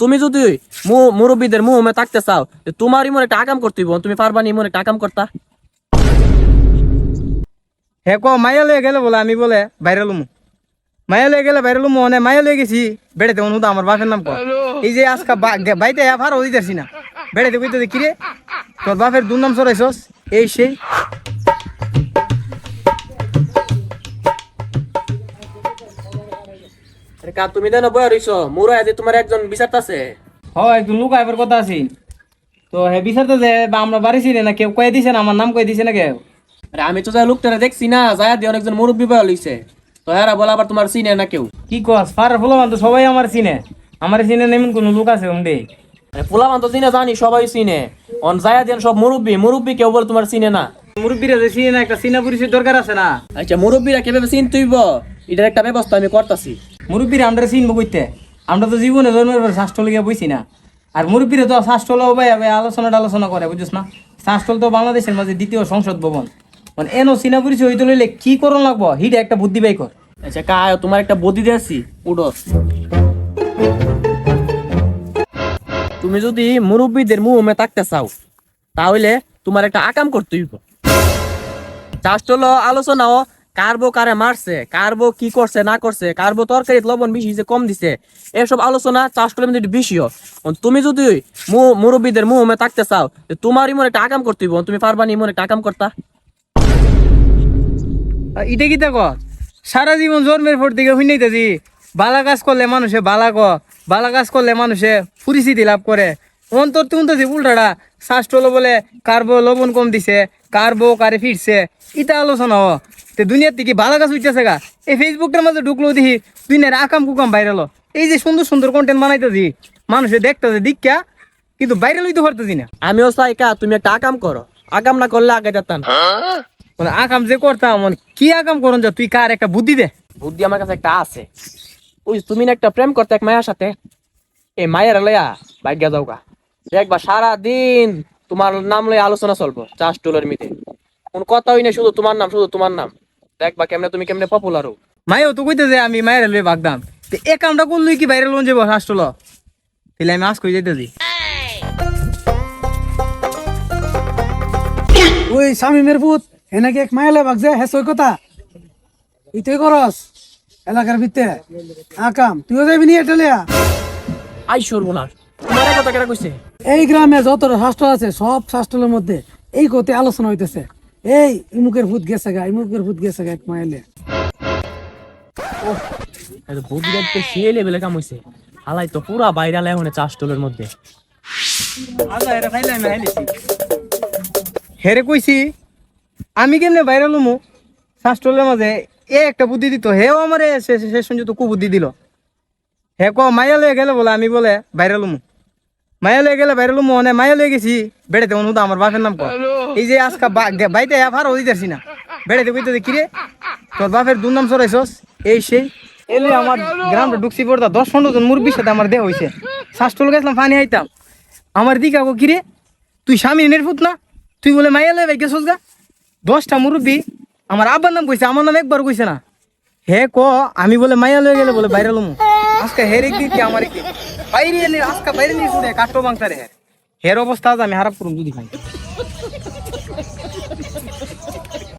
তুমি যদি মুরব্বীদের মুহমে থাকতে চাও তোমার ইমন একটা আকাম করতে। তুমি পারবা নি ইমন একটা আকাম করতা? হে ক মায়া লয়ে গেলে বলে আমি বলে বাইরে লুমু। মায়া লয়ে গেলে বাইরে লুমু মানে মায়া লয়ে গেছি বেড়েতে অনুদা আমার বাপের নাম কর এই যে আজকা বাইতে এফার হই যাচ্ছি না। বেড়েতে কইতে কিরে তোর বাপের দুর নাম সরাইছস এই সেই। কা তুমি দেন বয়া রইছো মুরা যে তোমার একজন বিচারতাছে হ একটু লুক আইবার কথা আছি তো হে বিচারতে যে আমরা বাড়ি ছিলি না কেউ কয়ে দিছে না আমার নাম কয়ে দিছে না কেউ? আরে আমি তো যা লোকটারে দেখছি না যায় দিয়ে অনেকজন মুরব্বী বয়া লইছে তো হেরা বলে আবার তোমার চিনে না কেউ? কি কস ফার ফুলবান তো সবাই আমার চিনে। আমার চিনে নেমন কোনো লোক আছে ওমডে আরে পোলাপান তো চিনে জানি সবাই চিনে। অন যায় দেন সব মুরব্বী মুরব্বী কেউ বলে তোমার চিনে না। মুরব্বীরা যে চিনে না একটা চিনা পরিচয় দরকার আছে না? আচ্ছা মুরব্বীরা কীভাবে চিনতে হইব এটার একটা ব্যবস্থা আমি করতাছি। মুরব্বীরা আমরা চিনবো কইতে। আমরা তো জীবনে জন্মের পর শাস্ত্র লিগে বইছি না। আর মুরব্বীরা তো শাস্ত্র ভাই ভাই আলোচনা আলোচনা করে বুঝছিস না? শাস্ত্র তো বাংলাদেশের মাঝে দ্বিতীয় সংসদ ভবন। মানে এনো চিনা পরিচয় হইতে লইলে কি করণ লাগবো? হিট একটা বুদ্ধি বাই কর। আচ্ছা কা তোমার একটা বুদ্ধি দিয়েছি উডো তুমি যদি মুরব্বীদের মুহমে থাকতে চাও, তাহলে তোমার একটা আকাম করতে হইব। চাষ হলো আলোচনাও কারবো কারে মারছে, কারবো কি করছে, না করছে, কারবো তরকারি লবণ বেশি যে কম দিছে, এসব আলোচনা চাষ করলে কিন্তু বেশিও তুমি যদি মুরব্বীদের মুহমে থাকতে চাও তো তোমার ইমন একটা আকাম করতে তুমি পারবা নি ইমন একটা আকাম করতা? ইটা কি দেখো? সারা জীবন জন্মের পর থেকে শুনেইতেছি বালা কাজ করলে মানুষে বালা ক, বালা কাজ করলে মানুষে পরিচিতি লাভ করে। অন্তর তুনতেছি উল্টাটা শাস্ত্র বলে কার্বো লবণ কম দিছে কার্বো কারে ফিরছে। ইটা আলোচনা হ। তে দুনিয়ার থেকে ভালো কাজ উঠতেছে গা। এই ফেসবুকটার মাঝে ঢুকলো দেখি দুনিয়ার আকাম কুকাম ভাইরাল এই যে সুন্দর সুন্দর কন্টেন্ট বানাইতেছি মানুষে দেখতেছে দীক্ষা কিন্তু ভাইরাল হইতে পারতেছি না। আমিও চাই কা তুমি একটা আকাম করো। আকাম না করলে আগে যেতাম। মানে আকাম যে করতাম মানে কি আকাম করন যা তুই কার একটা বুদ্ধি দে। বুদ্ধি আমার কাছে একটা আছে। ওই তুমি না একটা প্রেম করতে এক মায়ের সাথে এই মায়ের লইয়া ভাগ্য যাও গা। দেখবা সারা দিন তোমার নাম লইয়া আলোচনা চলবো চাষ টোলের মিতে কোন কথা হই না শুধু তোমার নাম শুধু তোমার নাম। দেখবা কেমনে তুমি কেমনে পপুলার হো মায়েও তো কইতে যে আমি মায়ের লয়ে ভাগদাম তো এ কামটা করলই কি বাইরে লোন যাব হাসটল তাহলে আমি আজ কই ওই পুত এনেকে এক মাইলে ওই কথা। ইতুই করস এলাকার ভিতরে। আকাম তুইও যাবি নি এটা লিয়া আই সর্বনাশ। তোমার কথা কেন কইছে? এই গ্রামে যত শাস্ত্র আছে সব শাস্ত্রের মধ্যে এই কথা আলোচনা হইতেছে। এই ইমুকের ভূত গেছে গা ইমুকের ভূত গেছে গা এক মাইলে। বুদ্ধি দেখতে সে লেভেলে কাম হইছে। হালাই তো পুরা বাইরাল এখন চাষ টোলের মধ্যে। হেরে কইছি আমি কেমনে বাইরে লমু? শাস্ত্রলের মাঝে এ একটা বুদ্ধি দিত হেও আমারে শেষ পর্যন্ত কু বুদ্ধি দিল। হে ক মায়া লয়ে গেলে বলে আমি বলে বাইরে লমু। মায়া লয়ে গেলে বাইরে মানে মায়া লয়ে গেছি। বেড়েতে অনুদা আমার বাপের নাম কর। এই যে আজকা বাইতে এফার হই যাচ্ছি না। বেড়েতে কইতে কিরে তোর বাপের দুর নাম সরাইছস? এই সেই। এলে আমার গ্রামটা ঢুকছি পড়তা। দশ পনেরো জন মুরব্বীর সাথে আমার দেহ হয়েছে শাস্ত্র গেছিলাম পানি আইতাম আমার দিকে আগো কিরে তুই স্বামী নির্ভুত না? তুই বলে মাইয়া লয়ে গেছস গা? দশটা মুরব্বী আমার আব্বার নাম কইছে আমার নাম একবার কইছে না। হে ক আমি বলে মাইয়া লয়ে গেলে বলে বাইরে লমু। আজকে হেরে কি আমার কি বাইরে আজকে বাইরে নিয়ে শুনে কাটো মাংসারে হের অবস্থা আমি হারাপ করুন যদি